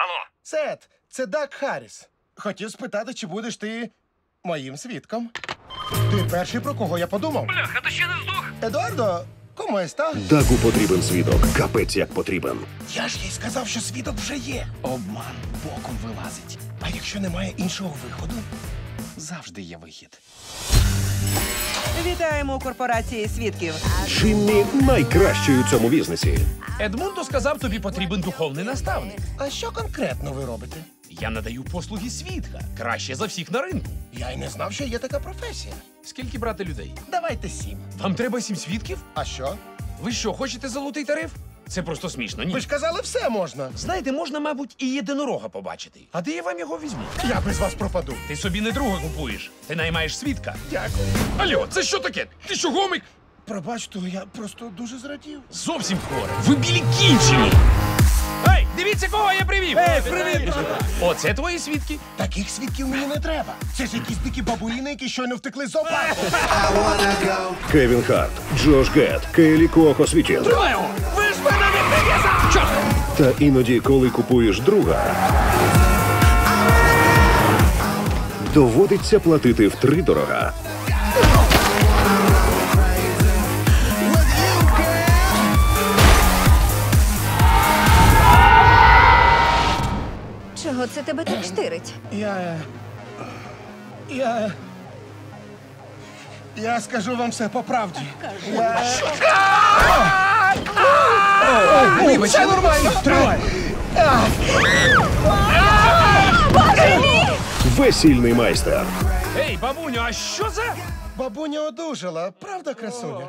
Алло. Сет, це Дак Харріс. Хотів спитати, чи будеш ти моїм свідком. Ти перший, про кого я подумав. Бляха, ти ще не здох? Едуардо, кому еста? Даку потрібен свідок. Капець як потрібен. Я ж їй сказав, що свідок вже є. Обман боком вилазить. А якщо немає іншого виходу? Завжди є вихід. Вітаємо у корпорації свідків. Джиммі найкращий у цьому бізнесі. Едмундо сказав, тобі потрібен духовний наставник. А що конкретно ви робите? Я надаю послуги свідка. Краще за всіх на ринку. Я й не знав, що є така професія. Скільки брати людей? Давайте сім. Вам треба сім свідків? А що? Ви що, хочете золотий тариф? Це просто смішно. Ні. Ви ж казали, все можна. Знаєте, можна, мабуть, і єдинорога побачити. А де я вам його візьму? Я без вас пропаду. Ти собі не друга купуєш. Ти наймаєш свідка. Дякую. Алло, це що таке? Ти що, гомик? Пробачте, я просто дуже зрадів. Зовсім хворе. Ви білі кінчені. Ей, дивіться, кого я привів! Ей, привіт! Оце твої свідки. Таких свідків мені не треба. Це ж якісь дикі бабуїни, які щойно втекли з зоопарку. Кевін Харт, Джош Гет, Келі Куохо Світін. Ви ж мене не прив'язав! Чорт! Та іноді, коли купуєш друга, доводиться платити втридорога. Чого це тебе так штирить? Я. Я. Я скажу вам все по правді. Я... Вибач, Все нормально. Тримай. Весільний майстер. Ей, бабуню, а що за? Бабуня одужала, правда, красуня?